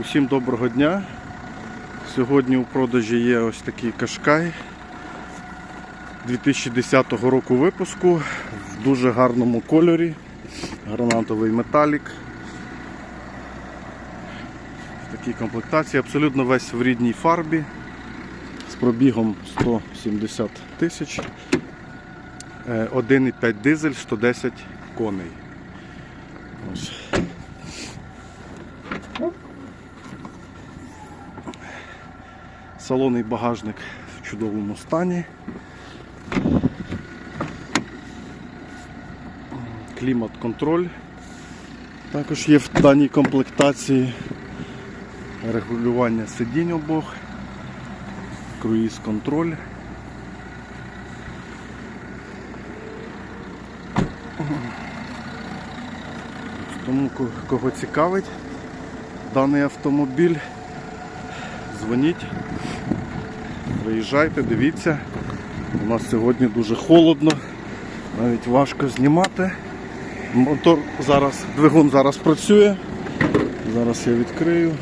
Усім доброго дня. Сьогодні у продажі є ось такий кашкай 2010 року випуску в дуже гарному кольорі. Гранатовий металік. В такій комплектації абсолютно весь в рідній фарбі з пробігом 170 тисяч. Е, 1,5 дизель, 110 коней. Ось. Салонний багажник в чудовому стані. Клімат-контроль також є в даній комплектації. Регулювання сидінь обох, круїз-контроль. Тому кого цікавить даний автомобіль, дзвоніть, приїжджайте, дивіться. У нас сьогодні дуже холодно, навіть важко знімати. Мотор зараз, двигун зараз працює. Зараз я відкрию.